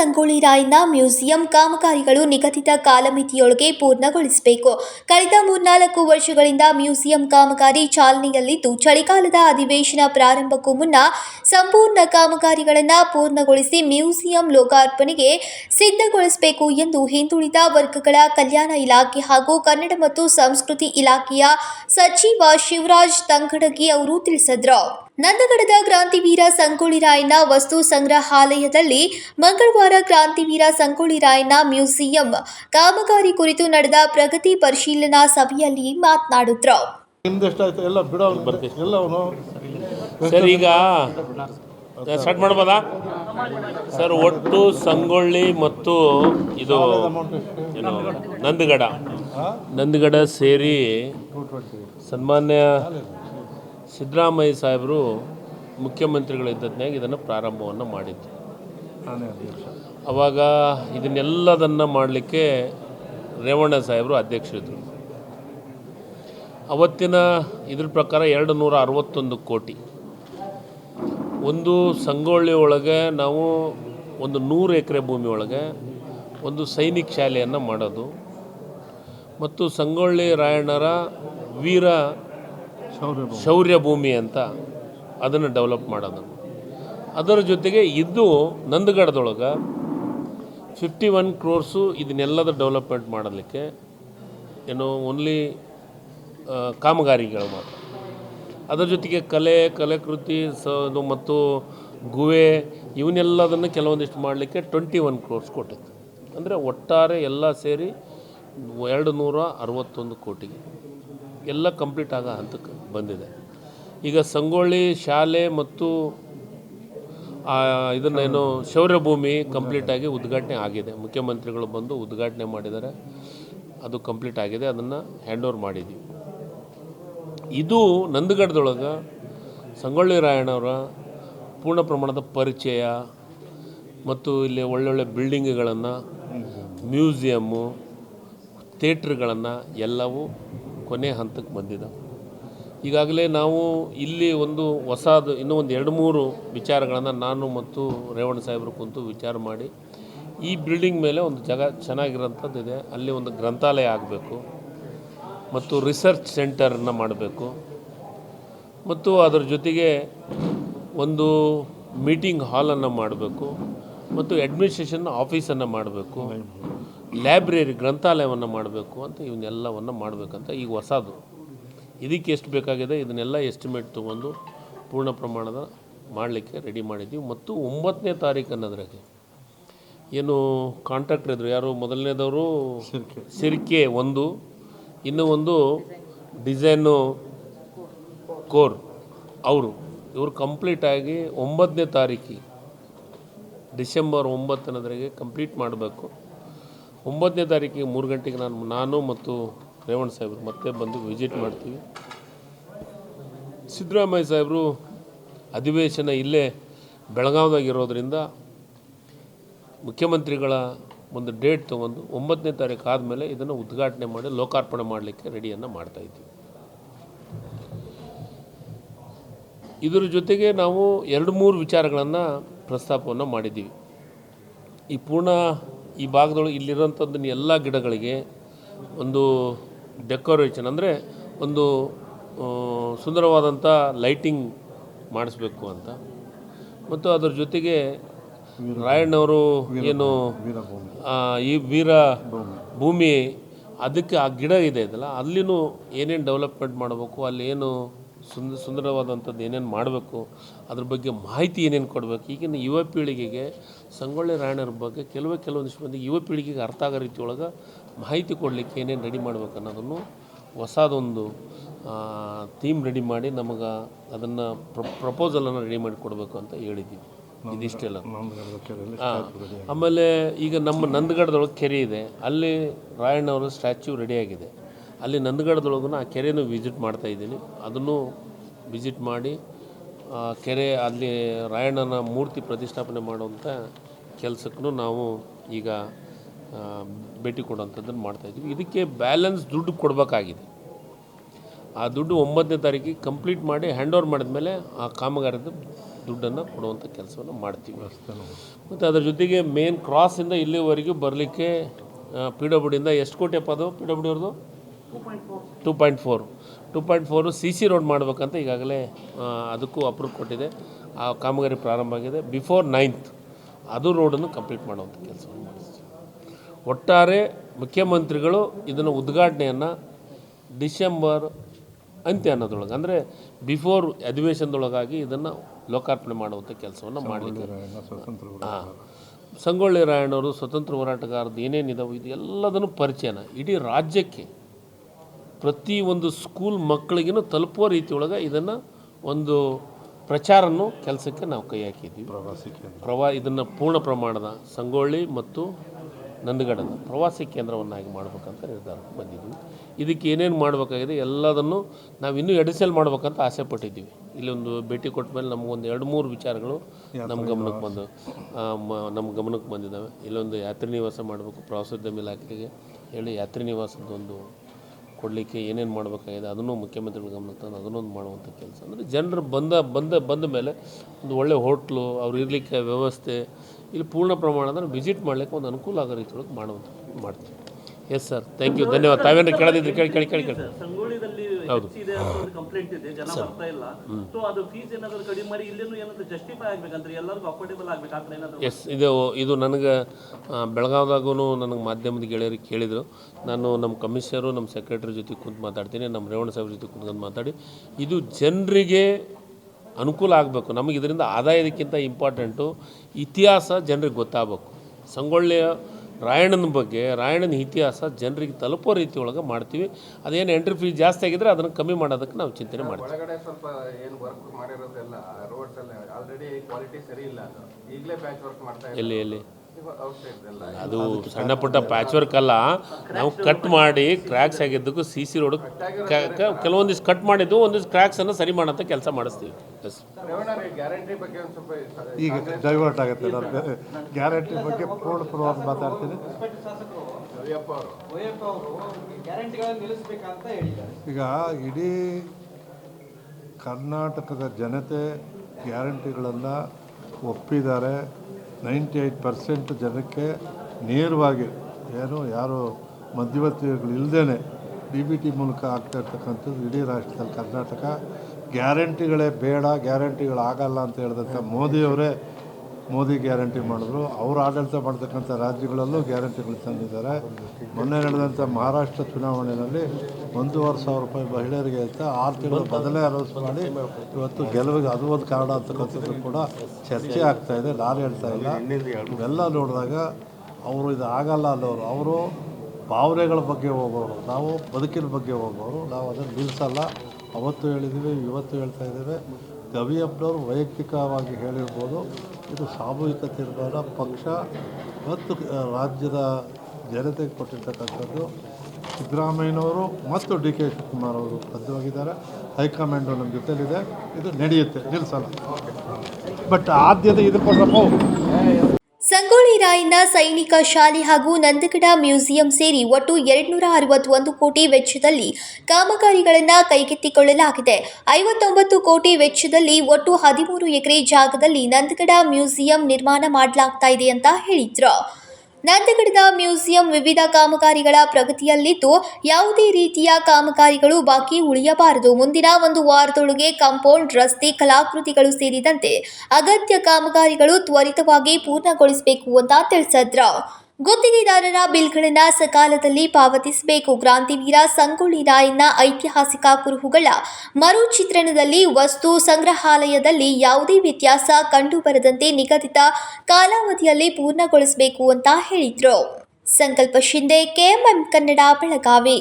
Sangolli Rayanna museum ಕಾಮಗಾರಿಗಳು ನಿಗದಿತ ಕಾಲಮಿತಿಯೊಳಗೆ ಪೂರ್ಣಗೊಳಿಸಬೇಕು. ಕಳೆದ ಮೂರ್ನಾಲ್ಕು ವರ್ಷಗಳಿಂದ ಮ್ಯೂಸಿಯಂ ಕಾಮಗಾರಿ ಚಾಲನೆಯಲ್ಲಿದ್ದು, ಚಳಿಗಾಲದ ಅಧಿವೇಶನ ಪ್ರಾರಂಭಕ್ಕೂ ಮುನ್ನ ಸಂಪೂರ್ಣ ಕಾಮಗಾರಿಗಳನ್ನು ಪೂರ್ಣಗೊಳಿಸಿ ಮ್ಯೂಸಿಯಂ ಲೋಕಾರ್ಪಣೆಗೆ ಸಿದ್ಧಗೊಳಿಸಬೇಕು ಎಂದು ಹಿಂದುಳಿದ ವರ್ಗಗಳ ಕಲ್ಯಾಣ ಇಲಾಖೆ ಹಾಗೂ ಕನ್ನಡ ಮತ್ತು ಸಂಸ್ಕೃತಿ ಇಲಾಖೆಯ ಸಚಿವ ಶಿವರಾಜ್ ತಂಗಡಗಿ ಅವರು ತಿಳಿಸಿದರು. ನಂದಗಡದ ಕ್ರಾಂತಿವೀರ ಸಂಗೊಳ್ಳಿ ರಾಯಣ್ಣ ವಸ್ತು ಸಂಗ್ರಹಾಲಯದಲ್ಲಿ ಮಂಗಳವಾರ ಕ್ರಾಂತಿವೀರ ಸಂಗೊಳ್ಳಿ ರಾಯಣ್ಣ ಮ್ಯೂಸಿಯಂ. ಕಾಮಗಾರಿ ಕುರಿತು ನಡೆದ ಪ್ರಗತಿ ಪರಿಶೀಲನಾ ಸಭೆಯಲ್ಲಿ ಮಾತನಾಡಿದ್ರು. ಸರ್ ಈಗ ಸ್ಟಾರ್ಟ್ ಮಾಡ್ಬೋದಾ? ಸರ್ ಒಟ್ಟು ಸಂಗೊಳ್ಳಿ ಮತ್ತು ಇದು ಏನು ನಂದಗಡ. ನಂದಗಡ ಸೇರಿ ಸನ್ಮಾನ್ಯ ಸಿದ್ದರಾಮಯ್ಯ ಸಾಹೇಬರು ಮುಖ್ಯಮಂತ್ರಿಗಳಿದ್ದದ್ನಾಗ ಇದನ್ನು ಪ್ರಾರಂಭವನ್ನು ಮಾಡಿದ್ದು ಅವಾಗ ಇದನ್ನೆಲ್ಲದನ್ನು ಮಾಡಲಿಕ್ಕೆ ರೇವಣ್ಣ ಸಾಹೇಬರು ಅಧ್ಯಕ್ಷರಿದ್ದರು ಅವತ್ತಿನ ಇದ್ರ ಪ್ರಕಾರ ಎರಡು ನೂರ ಅರವತ್ತೊಂದು ಕೋಟಿ. ಒಂದು ಸಂಗೊಳ್ಳಿ ಒಳಗೆ ನಾವು ಒಂದು ನೂರು ಎಕರೆ ಭೂಮಿ ಒಳಗೆ ಒಂದು ಸೈನಿಕ ಶಾಲೆಯನ್ನು ಮಾಡೋದು. ಮತ್ತು ಸಂಗೊಳ್ಳಿ ರಾಯಣ್ಣರ ವೀರ ಶೌರ್ಯ ಭೂಮಿ ಅಂತ ಅದನ್ನು ಡೆವಲಪ್ ಮಾಡೋದು. ಅದರ ಜೊತೆಗೆ ಇದು ನಂದಗಡದೊಳಗೆ ಫಿಫ್ಟಿ ಒನ್ ಕ್ರೋರ್ಸು ಇದನ್ನೆಲ್ಲದ ಡೆವಲಪ್ಮೆಂಟ್ ಮಾಡಲಿಕ್ಕೆ, ಏನು ಓನ್ಲಿ ಕಾಮಗಾರಿಗಳು ಮಾತ್ರ. ಅದರ ಜೊತೆಗೆ ಕಲೆ, ಕಲೆಕೃತಿ, ಸ ಮತ್ತು ಗುವೆ ಇವನ್ನೆಲ್ಲದನ್ನು ಕೆಲವೊಂದಿಷ್ಟು ಮಾಡಲಿಕ್ಕೆ ಟ್ವೆಂಟಿ ಒನ್ ಕ್ರೋರ್ಸ್ ಕೊಟ್ಟಿತ್ತು. ಅಂದರೆ ಒಟ್ಟಾರೆ ಎಲ್ಲ ಸೇರಿ ಎರಡು ನೂರ ಅರವತ್ತೊಂದು ಕೋಟಿಗೆ. ಎಲ್ಲ ಕಂಪ್ಲೀಟ್ ಆಗೋ ಹಂತಕ್ಕೆ. ಬಂದಿದೆ. ಈಗ ಸಂಗೊಳ್ಳಿ ಶಾಲೆ ಮತ್ತು ಇದನ್ನೇನು ಶೌರ್ಯ ಭೂಮಿ ಕಂಪ್ಲೀಟಾಗಿ ಉದ್ಘಾಟನೆ ಆಗಿದೆ. ಮುಖ್ಯಮಂತ್ರಿಗಳು ಬಂದು ಉದ್ಘಾಟನೆ ಮಾಡಿದ್ದಾರೆ. ಅದು ಕಂಪ್ಲೀಟ್ ಆಗಿದೆ. ಅದನ್ನು ಹ್ಯಾಂಡ್ ಓವರ್ ಮಾಡಿದ್ದೀವಿ ಇದು ನಂದಗಡದೊಳಗೆ ಸಂಗೊಳ್ಳಿ ರಾಯಣ್ಣವರ ಪೂರ್ಣ ಪ್ರಮಾಣದ ಪರಿಚಯ ಮತ್ತು ಇಲ್ಲಿ ಒಳ್ಳೊಳ್ಳೆ ಬಿಲ್ಡಿಂಗ್ಗಳನ್ನು ಮ್ಯೂಸಿಯಮ್ಮು ಥೇಟ್ರ್ಗಳನ್ನು ಎಲ್ಲವೂ ಕೊನೆ ಹಂತಕ್ಕೆ ಬಂದಿದ್ದಾವೆ ಈಗಾಗಲೇ ನಾವು ಇಲ್ಲಿ ಒಂದು ಹೊಸದು ಇನ್ನೂ ಒಂದು ಎರಡು ಮೂರು ವಿಚಾರಗಳನ್ನು ನಾನು ಮತ್ತು ರೇವಣ್ಣ ಸಾಹೇಬರು ಕುಂತು ವಿಚಾರ ಮಾಡಿ ಈ ಬಿಲ್ಡಿಂಗ್ ಮೇಲೆ ಒಂದು ಜಾಗ ಚೆನ್ನಾಗಿರೋಂಥದ್ದು ಇದೆ. ಅಲ್ಲಿ ಒಂದು ಗ್ರಂಥಾಲಯ ಆಗಬೇಕು ಮತ್ತು ರಿಸರ್ಚ್ ಸೆಂಟರನ್ನು ಮಾಡಬೇಕು ಮತ್ತು ಅದರ ಜೊತೆಗೆ ಒಂದು ಮೀಟಿಂಗ್ ಹಾಲನ್ನು ಮಾಡಬೇಕು ಮತ್ತು ಅಡ್ಮಿನಿಸ್ಟ್ರೇಷನ್ ಆಫೀಸನ್ನು ಮಾಡಬೇಕು. ಲೈಬ್ರರಿ ಗ್ರಂಥಾಲಯವನ್ನು ಮಾಡಬೇಕು ಅಂತ ಇವನ್ನೆಲ್ಲವನ್ನು ಮಾಡಬೇಕಂತ ಈಗ ಹೊಸದು. ಇದಕ್ಕೆ ಎಷ್ಟು ಬೇಕಾಗಿದೆ ಇದನ್ನೆಲ್ಲ ಎಸ್ಟಿಮೇಟ್ ತೊಗೊಂಡು ಪೂರ್ಣ ಪ್ರಮಾಣದ ಮಾಡಲಿಕ್ಕೆ ರೆಡಿ ಮಾಡಿದ್ದೀವಿ. ಮತ್ತು ಒಂಬತ್ತನೇ ತಾರೀಕು ಅನ್ನೋದ್ರಾಗೆ ಏನು ಕಾಂಟ್ರಾಕ್ಟರ್ ಇದ್ದರು ಯಾರು ಮೊದಲನೇದವರು? ಸಿರ್ಕೆ. ಒಂದು. ಇನ್ನೂ ಒಂದು ಡಿಸೈನು ಕೋರ್ ಅವರು. ಇವರು ಕಂಪ್ಲೀಟಾಗಿ ಒಂಬತ್ತನೇ ತಾರೀಕಿ ಡಿಸೆಂಬರ್ ಒಂಬತ್ತನದ್ರಾಗೆ ಕಂಪ್ಲೀಟ್ ಮಾಡಬೇಕು. ಒಂಬತ್ತನೇ ತಾರೀಕಿಗೆ ಮೂರು ಗಂಟೆಗೆ ನಾನು ನಾನು ಮತ್ತು ರೇವಣ್ಣ ಸಾಹೇಬರು ಮತ್ತೆ ಬಂದು ವಿಸಿಟ್ ಮಾಡ್ತೀವಿ. ಸಿದ್ದರಾಮಯ್ಯ ಸಾಹೇಬರು ಅಧಿವೇಶನ ಇಲ್ಲೇ ಬೆಳಗಾವಿದಾಗಿರೋದ್ರಿಂದ ಮುಖ್ಯಮಂತ್ರಿಗಳ ಒಂದು ಡೇಟ್ ತೊಗೊಂಡು ಒಂಬತ್ತನೇ ತಾರೀಕು ಆದಮೇಲೆ ಇದನ್ನು ಉದ್ಘಾಟನೆ ಮಾಡಿ ಲೋಕಾರ್ಪಣೆ ಮಾಡಲಿಕ್ಕೆ ರೆಡಿಯನ್ನು ಮಾಡ್ತಾಯಿದ್ದೀವಿ ಇದರ ಜೊತೆಗೆ ನಾವು ಎರಡು ಮೂರು ವಿಚಾರಗಳನ್ನು ಪ್ರಸ್ತಾಪವನ್ನು ಮಾಡಿದ್ದೀವಿ. ಈ ಪೂರ್ಣ ಈ ಭಾಗದೊಳಗೆ ಇಲ್ಲಿರೋಂಥದ್ದನ್ನು ಎಲ್ಲ ಗಿಡಗಳಿಗೆ ಒಂದು ಡೆಕೋರೇಷನ್ ಅಂದರೆ ಒಂದು ಸುಂದರವಾದಂಥ ಲೈಟಿಂಗ್ ಮಾಡಿಸ್ಬೇಕು ಅಂತ. ಮತ್ತು ಅದರ ಜೊತೆಗೆ ರಾಯಣ್ಣವರು ಏನು ಈ ವೀರ ಭೂಮಿ. ಅದಕ್ಕೆ ಆ ಗಿಡ ಇದೆ ಇದಲ್ಲ ಅಲ್ಲಿನೂ ಏನೇನು ಡೆವಲಪ್ಮೆಂಟ್ ಮಾಡಬೇಕು ಅಲ್ಲಿ ಏನು ಸುಂದ ಸುಂದರವಾದಂಥದ್ದು ಏನೇನು ಮಾಡಬೇಕು ಅದ್ರ ಬಗ್ಗೆ ಮಾಹಿತಿ ಏನೇನು ಕೊಡಬೇಕು ಈಗಿನ ಯುವ ಪೀಳಿಗೆಗೆ ಸಂಗೊಳ್ಳಿ ರಾಯಣ್ಣರ ಬಗ್ಗೆ ಕೆಲವೇ ಕೆಲವೊಂದಿಷ್ಟು ಮಂದಿ ಯುವ ಪೀಳಿಗೆಗೆ ಅರ್ಥ ಆಗೋ ರೀತಿಯೊಳಗೆ ಮಾಹಿತಿ ಕೊಡಲಿಕ್ಕೆ ಏನೇನು ರೆಡಿ ಮಾಡ್ಬೇಕು ಅನ್ನೋದನ್ನು ಹೊಸದೊಂದು ಥೀಮ್ ರೆಡಿ ಮಾಡಿ ನಮಗೆ ಅದನ್ನು ಪ್ರಪೋಸಲನ್ನು ರೆಡಿ ಮಾಡಿ ಕೊಡಬೇಕು ಅಂತ ಹೇಳಿದ್ದೀವಿ ಇದಿಷ್ಟೆಲ್ಲ ಆಮೇಲೆ ಈಗ ನಮ್ಮ ನಂದಗಡದೊಳಗೆ ಕೆರೆ ಇದೆ. ಅಲ್ಲಿ ರಾಯಣ್ಣವರ ಸ್ಟ್ಯಾಚ್ಯೂ ರೆಡಿಯಾಗಿದೆ ಅಲ್ಲಿ ನಂದಗಡದೊಳಗೂ ಆ ಕೆರೆನೂ ವಿಸಿಟ್ ಮಾಡ್ತಾ ಇದ್ದೀನಿ. ಅದನ್ನು ವಿಸಿಟ್ ಮಾಡಿ ಕೆರೆ ಅಲ್ಲಿ ರಾಯಣ್ಣನ ಮೂರ್ತಿ ಪ್ರತಿಷ್ಠಾಪನೆ ಮಾಡುವಂಥ ಕೆಲಸಕ್ಕೂ ನಾವು ಈಗ ಭೇಟಿ ಕೊಡುವಂಥದ್ದನ್ನು ಮಾಡ್ತಾಯಿದ್ವಿ ಇದಕ್ಕೆ ಬ್ಯಾಲೆನ್ಸ್ ದುಡ್ಡು ಕೊಡಬೇಕಾಗಿದೆ. ಆ ದುಡ್ಡು ಒಂಬತ್ತನೇ ತಾರೀಕಿಗೆ ಕಂಪ್ಲೀಟ್ ಮಾಡಿ ಹ್ಯಾಂಡ್ ಓವರ್ ಮಾಡಿದ್ಮೇಲೆ ಆ ಕಾಮಗಾರಿದ ದುಡ್ಡನ್ನು ಕೊಡುವಂಥ ಕೆಲಸವನ್ನು ಮಾಡ್ತೀವಿ. ಮತ್ತು ಅದರ ಜೊತೆಗೆ ಮೇನ್ ಕ್ರಾಸಿಂದ ಇಲ್ಲಿವರೆಗೂ ಬರಲಿಕ್ಕೆ ಪಿ ಡಬ್ಲ್ಯೂ ಡಿಯಿಂದ ಎಷ್ಟು ಕೋಟಿಯಪ್ಪ ಅದು ಪಿ ಡಬ್ಲ್ಯೂ ಅವ್ರದ್ದು two point four two point four C C road ಮಾಡಬೇಕಂತ ಈಗಾಗಲೇ ಅದಕ್ಕೂ ಅಪ್ರೂವ್ ಕೊಟ್ಟಿದೆ. ಆ ಕಾಮಗಾರಿ ಪ್ರಾರಂಭ ಆಗಿದೆ ಬಿಫೋರ್ ನೈನ್ತ್ ಅದು ರೋಡನ್ನು ಕಂಪ್ಲೀಟ್ ಮಾಡುವಂಥ ಕೆಲಸವನ್ನು ಮಾಡಿಸ್ತೀವಿ. ಒಟ್ಟಾರೆ ಮುಖ್ಯಮಂತ್ರಿಗಳು ಇದನ್ನು ಉದ್ಘಾಟನೆಯನ್ನು ಡಿಸೆಂಬರ್ ಅಂತ್ಯ ಅನ್ನೋದ್ರೊಳಗೆ ಅಂದರೆ ಬಿಫೋರ್ ಅಧಿವೇಶನದೊಳಗಾಗಿ ಇದನ್ನು ಲೋಕಾರ್ಪಣೆ ಮಾಡುವಂಥ ಕೆಲಸವನ್ನು ಮಾಡಲಿಕ್ಕೆ. ಹಾಂ. ಸಂಗೊಳ್ಳಿ ರಾಯಣ್ಣವರು ಸ್ವತಂತ್ರ ಹೋರಾಟಗಾರದ್ದು ಏನೇನಿದಾವೆ ಇದು ಎಲ್ಲದನ್ನು ಪರಿಚಯನ. ಇಡೀ ರಾಜ್ಯಕ್ಕೆ ಪ್ರತಿ ಒಂದು ಸ್ಕೂಲ್ ಮಕ್ಕಳಿಗೂ ತಲುಪುವ ರೀತಿಯೊಳಗೆ ಇದನ್ನು ಒಂದು ಪ್ರಚಾರನೂ ಕೆಲಸಕ್ಕೆ ನಾವು ಕೈ ಹಾಕಿದ್ದೀವಿ. ಪ್ರವಾಸಿ ಪ್ರವಾ ಇದನ್ನು ಪೂರ್ಣ ಪ್ರಮಾಣದ ಸಂಗೊಳ್ಳಿ ಮತ್ತು ನಂದಗಡದ ಪ್ರವಾಸಿ ಕೇಂದ್ರವನ್ನಾಗಿ ಮಾಡಬೇಕಂತ ನಿರ್ಧಾರಕ್ಕೆ ಬಂದಿದ್ವಿ ಇದಕ್ಕೆ ಏನೇನು ಮಾಡಬೇಕಾಗಿದೆ ಎಲ್ಲದನ್ನು ನಾವು ಇನ್ನೂ ಎಡಿಸಲ್ ಮಾಡ್ಬೇಕಂತ ಆಸೆ ಪಟ್ಟಿದ್ದೀವಿ. ಇಲ್ಲೊಂದು ಭೇಟಿ ಕೊಟ್ಟ ಮೇಲೆ ನಮಗೊಂದು ಎರಡು ಮೂರು ವಿಚಾರಗಳು ನಮ್ಮ ಗಮನಕ್ಕೆ ಬಂದು ಮ- ನಮ್ಮ ಗಮನಕ್ಕೆ ಬಂದಿದ್ದಾವೆ. ಇಲ್ಲೊಂದು ಯಾತ್ರಿ ನಿವಾಸ ಮಾಡಬೇಕು ಪ್ರವಾಸೋದ್ಯಮ ಇಲಾಖೆಗೆ ಹೇಳಿ ಯಾತ್ರಿ ನಿವಾಸದೊಂದು ಕೊಡಲಿಕ್ಕೆ ಏನೇನು ಮಾಡಬೇಕಾಗಿದೆ ಅದನ್ನು ಮುಖ್ಯಮಂತ್ರಿಗಳ ಗಮನಕ್ಕೆ ತಂದು ಅದನ್ನೊಂದು ಮಾಡುವಂಥ ಕೆಲಸ. ಅಂದರೆ ಜನರು ಬಂದ ಬಂದ ಬಂದ ಮೇಲೆ ಒಂದು ಒಳ್ಳೆಯ ಹೋಟ್ಲು ಅವ್ರು ಇರಲಿಕ್ಕೆ ವ್ಯವಸ್ಥೆ ಇಲ್ಲಿ ಪೂರ್ಣ ಪ್ರಮಾಣದ ವಿಸಿಟ್ ಮಾಡಲಿಕ್ಕೆ ಒಂದು ಅನುಕೂಲ ಆಗೋ ರೀತಿಯೊಳಗೆ ಮಾಡುವಂಥ ಮಾಡ್ತೀವಿ. ಎಸ್ ಸರ್ ಥ್ಯಾಂಕ್ ಯು ಧನ್ಯವಾದ. ತಾವೇನು ಕೇಳದಿದ್ರೆ ಕೇಳಿ ಕೇಳಿ ಕೇಳಿ ಕೇಳಿ. ಸಂಗೊಳ್ಳಿದಲ್ಲಿ ಹೆಚ್ಚಿದೆ ಅಂತ ಒಂದು ಕಂಪ್ಲೇಂಟ್ ಇದೆ ಜನ ಬರ್ತಾ ಇಲ್ಲ. ಸೊ ಅದು ಫೀಸ್ ಏನಾದ್ರು ಕಡಿಮೆ ಮಾಡಿ ಇಲ್ಲೇನು ಏನಾದ್ರು ಜಸ್ಟಿಫೈ ಆಗ್ಬೇಕಂದ್ರೆ ಎಲ್ಲರಿಗೂ ಅಫೋರ್ಡೇಬಲ್ ಆಗ್ಬೇಕು ಆ ಥರ ಎಸ್ ಇದು ಇದು ನನಗೆ ಬೆಳಗಾವ್ದಾಗೂ ನನಗೆ ಮಾಧ್ಯಮದ ಗೆಳೆಯರು ಕೇಳಿದರು. ನಾನು ನಮ್ಮ ಕಮಿಷನರು ನಮ್ಮ ಸೆಕ್ರೆಟರಿ ಜೊತೆ ಕುಂತು ಮಾತಾಡ್ತೀನಿ ನಮ್ಮ ರೇವಣ್ಣ ಸಾಹೇಬ್ರ ಜೊತೆ ಕುಂತ್ಕೊಂಡು ಮಾತಾಡಿ. ಇದು ಜನರಿಗೆ ಅನುಕೂಲ ಆಗಬೇಕು. ನಮಗೆ ಇದರಿಂದ ಆದಾಯದಕ್ಕಿಂತ ಇಂಪಾರ್ಟೆಂಟು ಇತಿಹಾಸ ಜನರಿಗೆ ಗೊತ್ತಾಗಬೇಕು. ಸಂಗೊಳ್ಳಿಯ ರಾಯಣ್ಣನ ಬಗ್ಗೆ ರಾಯಣ್ಣನ ಇತಿಹಾಸ ಜನರಿಗೆ ತಲುಪೋ ರೀತಿ ಒಳಗೆ ಮಾಡ್ತೀವಿ. ಅದೇನು ಎಂಟ್ರಿ ಫೀಸ್ ಜಾಸ್ತಿ ಆಗಿದ್ರೆ ಅದನ್ನು ಕಮ್ಮಿ ಮಾಡೋದಕ್ಕೆ ನಾವು ಚಿಂತನೆ ಮಾಡ್ತೀವಿ. ಸ್ವಲ್ಪ ಏನು ವರ್ಕ್ ಮಾಡಿರೋದೆಲ್ಲ ರೋಡ್ಸ್ ಎಲ್ಲ ಆಲ್ರೆಡಿ ಕ್ವಾಲಿಟಿ ಸರಿ ಇಲ್ಲ ಅದು. ಈಗಲೇ ಬ್ಯಾಚ್ ವರ್ಕ್ ಮಾಡ್ತಾ ಎಲ್ಲಿ? ಅದು ಸಣ್ಣ ಪುಟ್ಟ ಪ್ಯಾಚ್ ವರ್ಕ್ ಅಲ್ಲ. ನಾವು ಕಟ್ ಮಾಡಿ ಕ್ರ್ಯಾಕ್ಸ್ ಆಗಿದ್ದಕ್ಕೂ ಸಿ ಸಿ ರೋಡ್ ಕೆಲವೊಂದಿಷ್ಟು ಕಟ್ ಮಾಡಿದ್ದು ಒಂದಿಷ್ಟು ಕ್ರ್ಯಾಕ್ಸನ್ನು ಸರಿ ಮಾಡೋಂಥ ಕೆಲಸ ಮಾಡಿಸ್ತೀವಿ. ಈಗ ಡೈವರ್ಟ್ ಆಗುತ್ತೆ ಗ್ಯಾರಂಟಿ ಬಗ್ಗೆ ಪೂರ್ಣ ಪರವಾಗಿ ಮಾತಾಡ್ತೀನಿ. ಈಗ ಇಡೀ ಕರ್ನಾಟಕದ ಜನತೆ ಗ್ಯಾರಂಟಿಗಳನ್ನು ಒಪ್ಪಿದ್ದಾರೆ. ನೈಂಟಿ ಏಯ್ಟ್ ಪರ್ಸೆಂಟ್ ಜನಕ್ಕೆ ನೇರವಾಗಿ ಏನು ಯಾರು ಮಧ್ಯವರ್ತಿಗಳು ಇಲ್ಲದೇ ಡಿ ಬಿ ಟಿ ಮೂಲಕ ಆಗ್ತಾ ಇರ್ತಕ್ಕಂಥದ್ದು ಇಡೀ ರಾಷ್ಟ್ರದಲ್ಲಿ ಕರ್ನಾಟಕ. ಗ್ಯಾರಂಟಿಗಳೇ ಬೇಡ, ಗ್ಯಾರಂಟಿಗಳಾಗಲ್ಲ ಅಂತ ಹೇಳಿದಂಥ ಮೋದಿಯವರೇ ಮೋದಿ ಗ್ಯಾರಂಟಿ ಮಾಡಿದ್ರು. ಅವರು ಆಡಳಿತ ಮಾಡ್ತಕ್ಕಂಥ ರಾಜ್ಯಗಳಲ್ಲೂ ಗ್ಯಾರಂಟಿಗಳು ತಂದಿದ್ದಾರೆ. ಮೊನ್ನೆ ನಡೆದಂಥ ಮಹಾರಾಷ್ಟ್ರ ಚುನಾವಣೆಯಲ್ಲಿ ಒಂದೂವರೆ ಸಾವಿರ ರೂಪಾಯಿ ಮಹಿಳೆಯರಿಗೆ ಅಂತ ಆರು ತಿಂಗಳು ಬದಲೇ ಅನೌನ್ಸ್ ಮಾಡಿ ಇವತ್ತು ಗೆಲುವಿಗೆ ಅದು ಒಂದು ಕಾರಣ ಅಂತಕ್ಕಂಥದ್ದು ಕೂಡ ಚರ್ಚೆ ಆಗ್ತಾ ಇದೆ. ನಾನು ಹೇಳ್ತಾ ಇಲ್ಲ. ಇವೆಲ್ಲ ನೋಡಿದಾಗ ಅವರು ಇದು ಆಗಲ್ಲ ಅನ್ನೋರು. ಅವರು ಭಾವನೆಗಳ ಬಗ್ಗೆ ಹೋಗೋರು. ನಾವು ಬದುಕಿನ ಬಗ್ಗೆ ಹೋಗೋರು. ನಾವು ಅದನ್ನು ನಿಲ್ಲಿಸಲ್ಲ ಅವತ್ತು ಹೇಳಿದ್ದೀವಿ ಇವತ್ತು ಹೇಳ್ತಾ ಇದ್ದೇವೆ. ಗವಿಯಪ್ಪನವರು ವೈಯಕ್ತಿಕವಾಗಿ ಹೇಳಿರ್ಬೋದು, ಇದು ಸಾಮೂಹಿಕ ತೀರ್ಮಾನ, ಪಕ್ಷ ಮತ್ತು ರಾಜ್ಯದ ಜನತೆಗೆ ಕೊಟ್ಟಿರ್ತಕ್ಕಂಥದ್ದು. ಸಿದ್ದರಾಮಯ್ಯನವರು ಮತ್ತು ಡಿ ಕೆ ಶಿವಕುಮಾರ್ ಅವರು ಬದ್ಧವಾಗಿದ್ದಾರೆ. ಹೈಕಮಾಂಡು ನಮ್ಮ ಜೊತೆಲಿದೆ. ಇದು ನಡೆಯುತ್ತೆ. ನಿಲ್ಲಿಸಲ್ಲ ಬಟ್ ಆದ್ಯತೆ ಇದು ಕೊಡ್ರಪ್ಪ ಸಂಗೊಳ್ಳಿ ರಾಯಣ್ಣ ಸೈನಿಕ ಶಾಲೆ ಹಾಗೂ ನಂದಗಡ ಮ್ಯೂಸಿಯಂ ಸೇರಿ ಒಟ್ಟು ಎರಡ್ನೂರ ಅರವತ್ತೊಂದು ಕೋಟಿ ವೆಚ್ಚದಲ್ಲಿ ಕಾಮಗಾರಿಗಳನ್ನು ಕೈಗೆತ್ತಿಕೊಳ್ಳಲಾಗಿದೆ. ಐವತ್ತೊಂಬತ್ತು ಕೋಟಿ ವೆಚ್ಚದಲ್ಲಿ ಒಟ್ಟು ಹದಿಮೂರು ಎಕರೆ ಜಾಗದಲ್ಲಿ ನಂದಗಡ ಮ್ಯೂಸಿಯಂ ನಿರ್ಮಾಣ ಮಾಡಲಾಗ್ತಾ ಇದೆ ಅಂತ ಹೇಳಿದ್ರು. ನಂದಗಡದ ಮ್ಯೂಸಿಯಂ ವಿವಿಧ ಕಾಮಗಾರಿಗಳ ಪ್ರಗತಿಯಲ್ಲಿದ್ದು, ಯಾವುದೇ ರೀತಿಯ ಕಾಮಗಾರಿಗಳು ಬಾಕಿ ಉಳಿಯಬಾರದು. ಮುಂದಿನ ಒಂದು ವಾರದೊಳಗೆ ಕಾಂಪೌಂಡ್, ರಸ್ತೆ, ಕಲಾಕೃತಿಗಳು ಸೇರಿದಂತೆ ಅಗತ್ಯ ಕಾಮಗಾರಿಗಳು ತ್ವರಿತವಾಗಿ ಪೂರ್ಣಗೊಳಿಸಬೇಕು ಅಂತ ತಿಳಿಸಿದ್ರು. ಗುತ್ತಿಗೆದಾರರ ಬಿಲ್ಗಳನ್ನು ಸಕಾಲದಲ್ಲಿ ಪಾವತಿಸಬೇಕು. ಕ್ರಾಂತಿವೀರ ಸಂಗೊಳ್ಳಿ ರಾಯಣ್ಣ ಐತಿಹಾಸಿಕ ಕುರುಹುಗಳ ಮರುಚಿತ್ರಣದಲ್ಲಿ ವಸ್ತು ಸಂಗ್ರಹಾಲಯದಲ್ಲಿ ಯಾವುದೇ ವ್ಯತ್ಯಾಸ ಕಂಡುಬರದಂತೆ ನಿಗದಿತ ಕಾಲಾವಧಿಯಲ್ಲಿ ಪೂರ್ಣಗೊಳಿಸಬೇಕು ಅಂತ ಹೇಳಿದ್ರು. ಸಂಕಲ್ಪ ಶಿಂದೆ ಕೆಎಂಎಂ ಕನ್ನಡ, ಬೆಳಗಾವಿ.